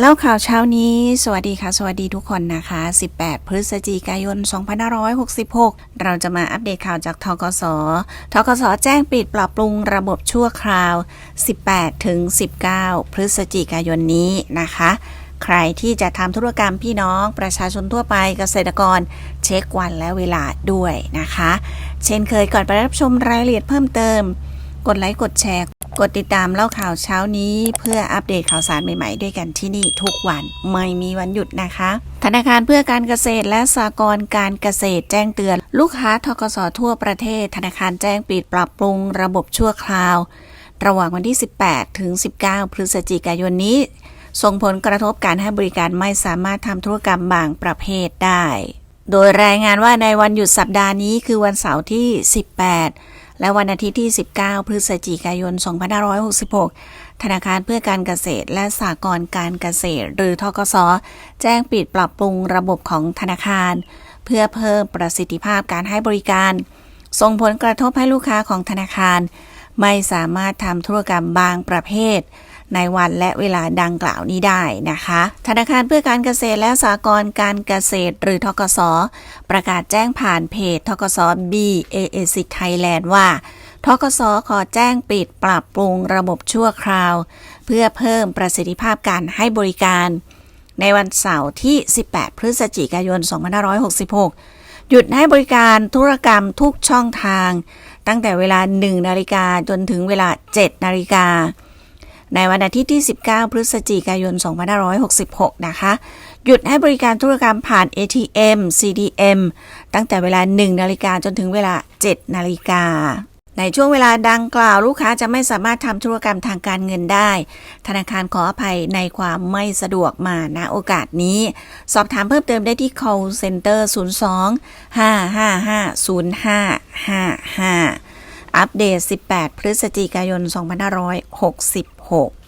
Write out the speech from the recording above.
แล้วข่าวเช้านี้ สวัสดีค่ะ สวัสดีทุกคนนะคะ 18 พฤศจิกายน 2566 เราจะมาอัปเดตข่าวจากทกสทกสแจ้งปิดปรับปรุงระบบชั่วคราว 18 ถึง 19 พฤศจิกายนนี้นะคะ ใครที่จะทำธุรกรรมพี่น้องประชาชนทั่วไปเกษตรกร เช็ควันและเวลาด้วยนะคะ เช่นเคยก่อนไปรับชมรายละเอียดเพิ่มเติมกดไลค์กดแชร์ กดติดตามเล่าข่าวเช้านี้เพื่ออัปเดตข่าวสารใหม่ๆ ด้วยกันที่นี่ทุกวันไม่มีวันหยุดนะคะ ธนาคารเพื่อการเกษตรและสหกรณ์การเกษตรแจ้งเตือน ลูกค้าทกสทั่วประเทศ ธนาคารแจ้งปิดปรับปรุงระบบชั่วคราว ระหว่างวันที่ 18 ถึง 19 พฤศจิกายนนี้ ส่งผลกระทบการให้บริการไม่สามารถทำธุรกรรมบางประเภทได้ โดยรายงานว่าในวันหยุดสัปดาห์นี้คือวันเสาร์ที่ 18 และวันอาทิตย์ที่ 19 พฤศจิกายน 2566 ธนาคารเพื่อการเกษตรและสหกรณ์การเกษตร หรือทกส แจ้งปิดปรับปรุงระบบของธนาคาร เพื่อเพิ่มประสิทธิภาพการให้บริการ ส่งผลกระทบให้ลูกค้าของธนาคาร ไม่สามารถทำธุรกรรมบางประเภท ในวันและเวลาดังกล่าวนี้ได้นะคะ ธนาคารเพื่อการเกษตรและสหกรณ์การเกษตรหรือทกส ประกาศแจ้งผ่านเพจทกส BAAC Thailand ว่าทกสขอแจ้งปิดปรับปรุงระบบชั่วคราว เพื่อเพิ่มประสิทธิภาพการให้บริการ ในวันเสาร์ที่ 18 พฤศจิกายน 2566 หยุดให้บริการธุรกรรมทุกช่องทาง ตั้งแต่เวลา 1 นาฬิกาจนถึงเวลา 7 นาฬิกา ในวันอาทิตย์ที่ 19 พฤศจิกายน 2566 นะคะ หยุดให้บริการธุรกรรมผ่าน ATM CDM ตั้งแต่เวลา 1 นาฬิกาจนถึงเวลา 7 นาฬิกาในช่วงเวลาดังกล่าวลูกค้าจะไม่สามารถทำธุรกรรมทางการเงินได้ ธนาคารขออภัยในความไม่สะดวกมาณโอกาสนี้ สอบถามเพิ่มเติมได้ที่ call center 02 555 0555 อัปเดต 18 พฤศจิกายน 2566 6